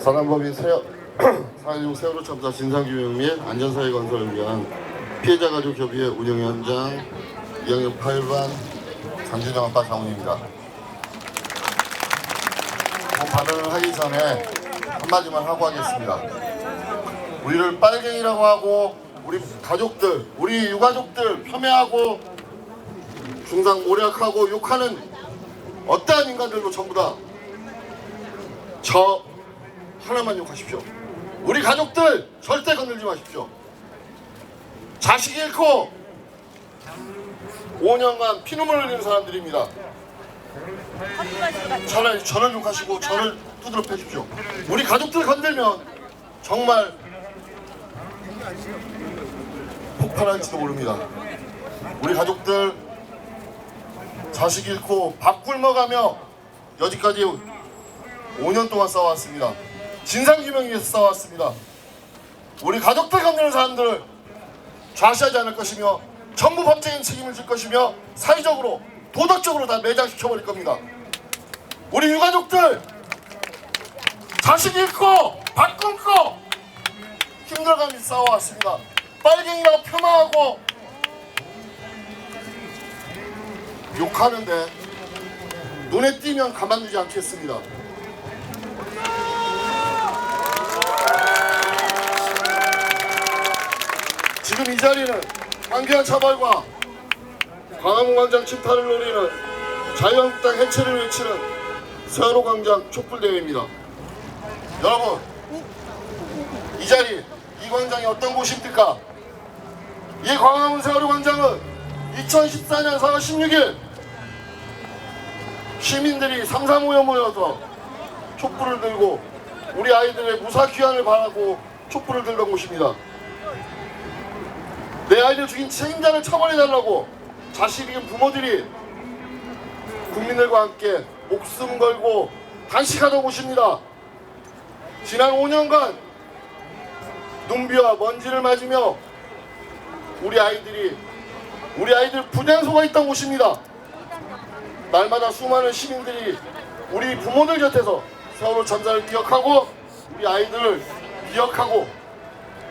사단법인 4.16 세월호 참사 진상규명 및 안전사회 건설을 위한 피해자 가족 협의회 운영위원장 2학년 8반 장준영 아빠 장훈입니다. 뭐 발언을 하기 전에 한마디만 하고 하겠습니다. 우리를 빨갱이라고 하고 우리 가족들, 우리 유가족들 폄훼하고 중상 모략하고 욕하는 어떠한 인간들도 전부 다 저 하나만 욕하십시오. 우리 가족들 절대 건들지 마십시오. 자식 잃고 5년간 피눈물 흘리는 사람들입니다. 차라리 저를 욕하시고 저를 두드러 패십시오. 우리 가족들 건들면 정말 폭발할지도 모릅니다. 우리 가족들 자식 잃고 밥 굶어가며 여지까지 5년 동안 싸워왔습니다. 진상규명 위해서 싸워왔습니다. 우리 가족들 건드는 사람들을 좌시하지 않을 것이며 전부 법적인 책임을 질 것이며 사회적으로 도덕적으로 다 매장시켜버릴 겁니다. 우리 유가족들 자식 잃고 밥 굶고 힘들어가며 싸워왔습니다. 빨갱이라고 폄하하고 욕하는데 눈에 띄면 가만두지 않겠습니다. 지금 이 자리는 황교안 처벌과 광화문 광장 침탈을 노리는 자유한국당 해체를 외치는 세월호 광장 촛불대회입니다. 여러분, 이 자리, 이 광장이 어떤 곳입니까? 이 광화문 세월호 광장은 2014년 4월 16일 시민들이 상사 모여 모여서 촛불을 들고 우리 아이들의 무사 귀환을 바라고 촛불을 들던 곳입니다. 내 아이를 죽인 책임자를 처벌해달라고 자식 잃은 부모들이 국민들과 함께 목숨 걸고 단식하던 곳입니다. 지난 5년간 눈비와 먼지를 맞으며 우리 아이들이 우리 아이들 분향소가 있던 곳입니다. 날마다 수많은 시민들이 우리 부모들 곁에서 세월호 참사를 기억하고 우리 아이들을 기억하고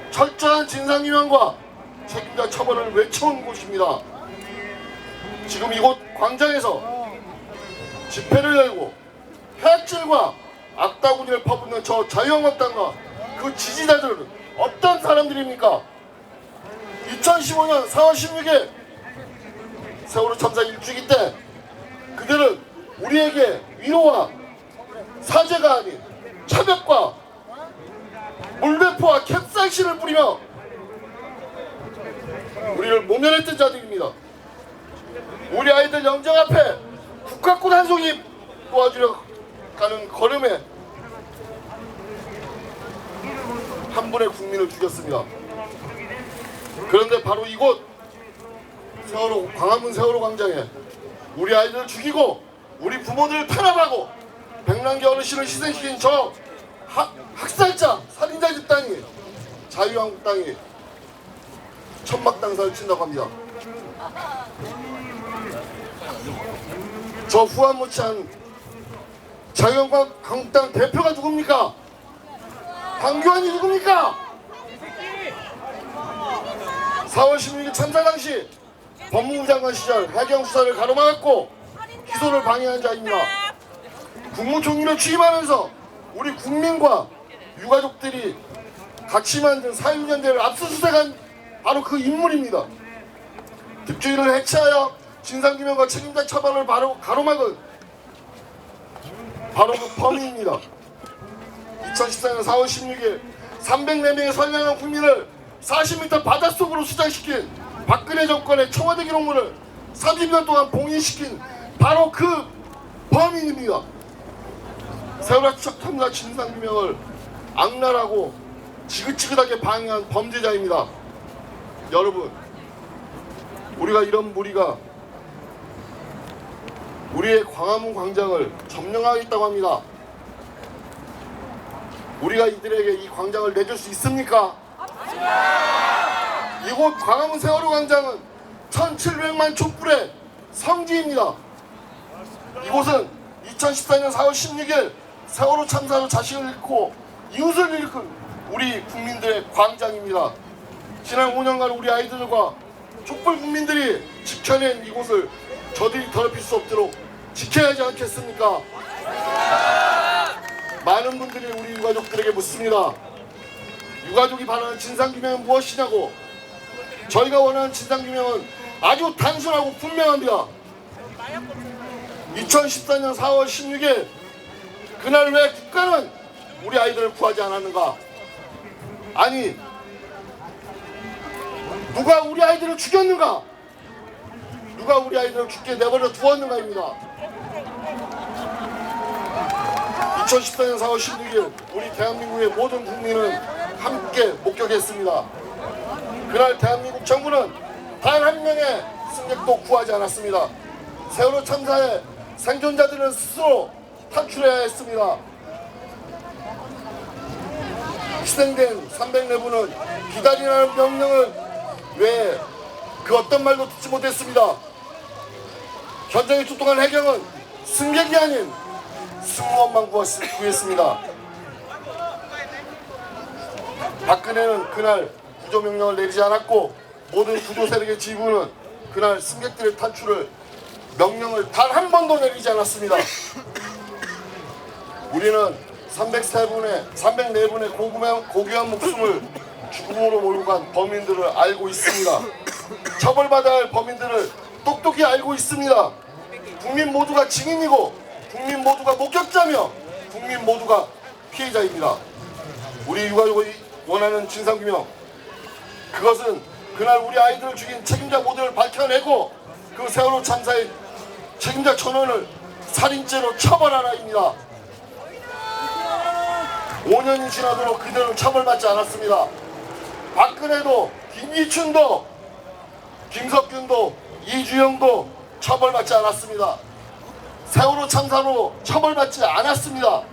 철저한 진상규명과 책임자 처벌을 외쳐온 곳입니다. 지금 이곳 광장에서 집회를 열고 해악질과 악다구니를 퍼붓는 저 자유한국당과 그 지지자들은 어떤 사람들입니까? 2015년 4월 16일 세월호 참사 일주기 때 그들은 우리에게 위로와 사죄가 아닌 차벽과 물대포와 캡사이신을 뿌리며 우리를 모면했던 자들입니다. 우리 아이들 영정 앞에 국가권 한 송이 도와주려 가는 걸음에 한 분의 국민을 죽였습니다. 그런데 바로 이곳 세월호 광화문 세월호 광장에 우리 아이들을 죽이고 우리 부모들을 탄압하고 백남기 어르신을 희생시킨 저 학, 학살자 살인자 집단이 자유한국당이 천막 당사를 친다고 합니다. 저 후한무치한 자유한국당 대표가 누굽니까? 황교안이 누굽니까? 4월 16일 참사 당시 법무부 장관 시절 해경 수사를 가로막았고 기소를 방해한 자입니다. 국무총리를 취임하면서 우리 국민과 유가족들이 같이 만든 사유연대를 압수수색한 바로 그 인물입니다. 득주의를 해체하여 진상규명과 책임자 처벌을 바로 가로막은 바로 그 범인입니다. 2014년 4월 16일 304명의 선량한 국민을 40m 바닷속으로 수장시킨 박근혜 정권의 청와대 기록물을 30년 동안 봉인시킨 바로 그 범인입니다. 세월호 참사 진상규명을 악랄하고 지긋지긋하게 방해한 범죄자입니다. 여러분, 우리가 이런 무리가 우리의 광화문 광장을 점령하겠다고 합니다. 우리가 이들에게 이 광장을 내줄 수 있습니까? 이곳 광화문 세월호 광장은 1700만 촛불의 성지입니다. 이곳은 2014년 4월 16일 세월호 참사로 자신을 잃고 이웃을 일으킨 우리 국민들의 광장입니다. 지난 5년간 우리 아이들과 촛불 국민들이 지켜낸 이곳을 저들이 더럽힐 수 없도록 지켜야 하지 않겠습니까? 많은 분들이 우리 유가족들에게 묻습니다. 유가족이 바라는 진상규명은 무엇이냐고 저희가 원하는 진상규명은 아주 단순하고 분명합니다. 2014년 4월 16일 그날 왜 국가는 우리 아이들을 구하지 않았는가? 아니 누가 우리 아이들을 죽였는가? 누가 우리 아이들을 죽게 내버려 두었는가입니다. 2014년 4월 16일 우리 대한민국의 모든 국민은 함께 목격했습니다. 그날 대한민국 정부는 단 한 명의 승객도 구하지 않았습니다. 세월호 참사의 생존자들은 스스로 탈출해야 했습니다. 희생된 304분은 기다리라는 명령을 왜 그 어떤 말도 듣지 못했습니다. 현장에 출동한 해경은 승객이 아닌 승무원만 구했- 구했습니다. 박근혜는 그날 구조 명령을 내리지 않았고 모든 구조 세력의 지부는 그날 승객들의 탈출을 명령을 단 한 번도 내리지 않았습니다. 우리는 303분의 304분의 고귀한, 고귀한 목숨을 죽음으로 몰고 간 범인들을 알고 있습니다. 처벌받아야 할 범인들을 똑똑히 알고 있습니다. 국민 모두가 증인이고 국민 모두가 목격자며 국민 모두가 피해자입니다. 우리 유가족이 원하는 진상규명 그것은 그날 우리 아이들을 죽인 책임자 모두를 밝혀내고 그 세월호 참사의 책임자 전원을 살인죄로 처벌하라입니다. 5년이 지나도록 그들은 처벌받지 않았습니다. 박근혜도 김기춘도 김석균도 이주영도 처벌받지 않았습니다. 세월호 참사로 처벌받지 않았습니다.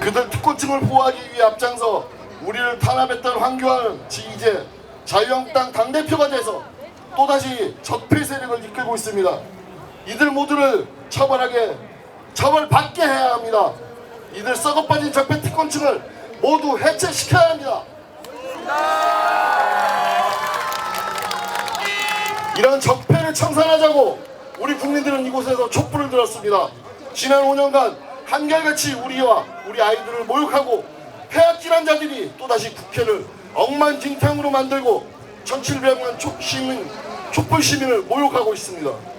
그들 특권층을 보호하기 위해 앞장서 우리를 탄압했던 황교안은 지- 이제 자유한국당 당대표가 돼서 또다시 적폐 세력을 이끌고 있습니다. 이들 모두를 처벌하게 처벌받게 해야 합니다. 이들 썩어빠진 적폐 특권층을 모두 해체시켜야 합니다. 이런 적폐를 청산하자고 우리 국민들은 이곳에서 촛불을 들었습니다. 지난 5년간 한결같이 우리와 우리 아이들을 모욕하고 폐악질한 자들이 또다시 국회를 엉망진창으로 만들고 1700만 촛 시민, 촛불 시민을 모욕하고 있습니다.